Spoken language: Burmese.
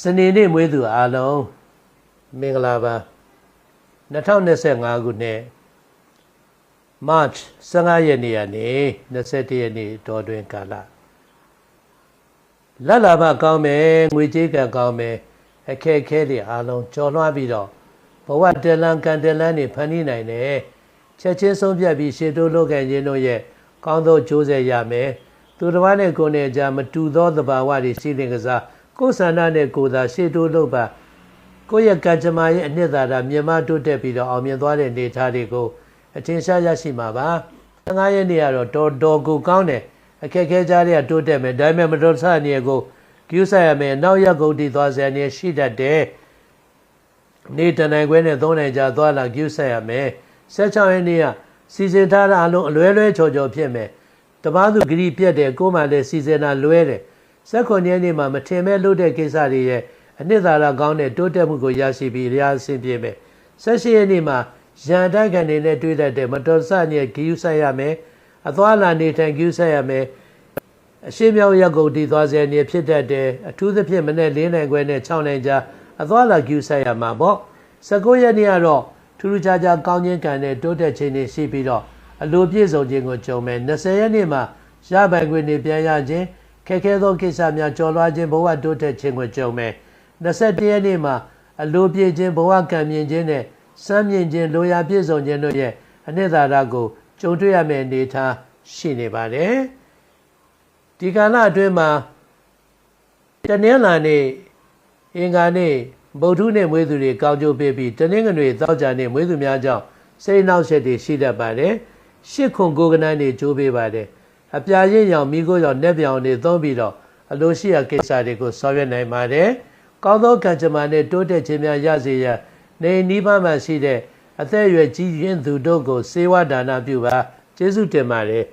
စနေနေ့မွေးသူအားလုံးမင်္ဂလာပါ2025ခုနှစ် March 15ရက်နေ့ကနေ21ရက်နေ့တော်တွင်ကာလလက်လာဘကောင်းမယ်ငွေကြေးကံကောင်းမယ်အခက်အခဲတွေအားလုံးကြော်လွှားပြီးတော့ဘဝတလန်ကန်တလန်တွေဖန်တီးနိုင်တယ်ချက်ချင်းဆုံးဖြတ်ပြီးရှေ့တိုးလုပ်ခဲ့ခြင်းတို့ရဲ့ကောင်းသောကြိုးစားရမယ်သူတစ်ပါးနဲ့ကိုယ်နဲ့ကြာမတူသောသဘာဝတွေစီးလင်ကစား ကိုယ်ဆန္ဒနဲ့ကိုယ်သာရှေ့တိုးလုပ်ပါကိုယ့်ရဲ့ကံကြမ္မာရဲ့အနှစ်သာရမြန်မာတိုးတက်ပြီးတော့အောင်မြင်သွားတဲ့နေသားတွေကိုအထင်ရှားရရှိမှာပါ15ရက်နေ့ကတော့တော်တော်ကိုကောင်းတယ်အခက်ခဲကြားတွေကတိုးတက်မယ်ဒါပေမဲ့မတော်ဆနေကိုကျူးဆိုင်ရမယ်နောက်ရက်ကုန်တည်သွားစရာနေရှိတတ်တယ်နေတနိုင်ခွဲနဲ့သုံးနိုင်ကြသွားလာကျူးဆိုင်ရမယ်16ရက်နေ့ကစီစဉ်ထားတာအလုံးအလွဲလွဲချော်ချော်ဖြစ်မယ်တပားသူဂရီပြက်တယ်ကိုမှလည်းစီစဉ်တာလွဲတယ် 16ရက်နေ့မှာမထင်မဲ့လို့တဲ့ကိစ္စတွေရဲ့အနှစ်သာရကောင်းတဲ့တိုးတက်မှုကိုရရှိပြီးအရာအဆင်ပြေမယ်18ရက်နေ့မှာရန်တိုက်ခံနေနဲ့တွေ့တတ်တဲ့မတော်ဆညက်ဂယူဆိုင်ရမယ်အသွားလာနေထိုင်ဂယူဆိုင်ရမယ်အရှိမြောက်ရက်ကုန်တည်သွားစေနေဖြစ်တတ်တယ်အထူးသဖြင့်မနေ့၄နိုင်ခွဲနဲ့6နိုင်ကြာအသွားလာဂယူဆိုင်ရမှာပေါ့19ရက်နေ့ကတော့ထူးထူးခြားခြားကောင်းခြင်းကံနဲ့တိုးတက်ခြင်းတွေရှိပြီးတော့အလိုပြည့်စုံခြင်းကိုကြုံမယ်20ရက်နေ့မှာရပိုင်ခွင့်တွေပြန်ရခြင်း ခက်ခဲသောကိစ္စများကြော်လွှားခြင်းဘဝတိုးတက်ခြင်းကိုကြုံမယ်21ရက်နေ့မှာအလိုပြည့်ခြင်းဘဝကံမြင်ခြင်းနဲ့စမ်းမြင်ခြင်းလိုရာပြည့်စုံခြင်းတို့ရဲ့အနှစ်သာရကိုကြုံတွေ့ရမယ့်အနေအထားရှိနေပါတယ်ဒီကာလအတွင်းမှာတနင်္လာနေ့အင်္ဂါနေ့ဗုဒ္ဓနေ့မွေးသူတွေကောင်းကျိုးပေးပြီးတနင်္ဂနွေသောကြာနေ့မွေးသူများကြောင့်စိတ်နှောက်ယှက်တွေရှိတတ်ပါတယ်ရှစ်ခွန်ကိုကနန်းတွေကျိုးပေးပါတယ် အပြာရင့်ရောင်မိခိုးရောင်နှက်ပြောင်တွေသုံးပြီးတော့အလိုရှိရာကိစ္စတွေကိုဆောင်ရွက်နိုင်ပါတယ်ကောင်းသောကံကြမ္မာနဲ့တိုးတက်ခြင်းများရစေရန်နေနိဗ္ဗာန်မှာရှိတဲ့အသက်အရွယ်ကြီးရင့်သူတို့ကိုစေဝဒါနပြုပါကျေးဇူးတင်ပါတယ်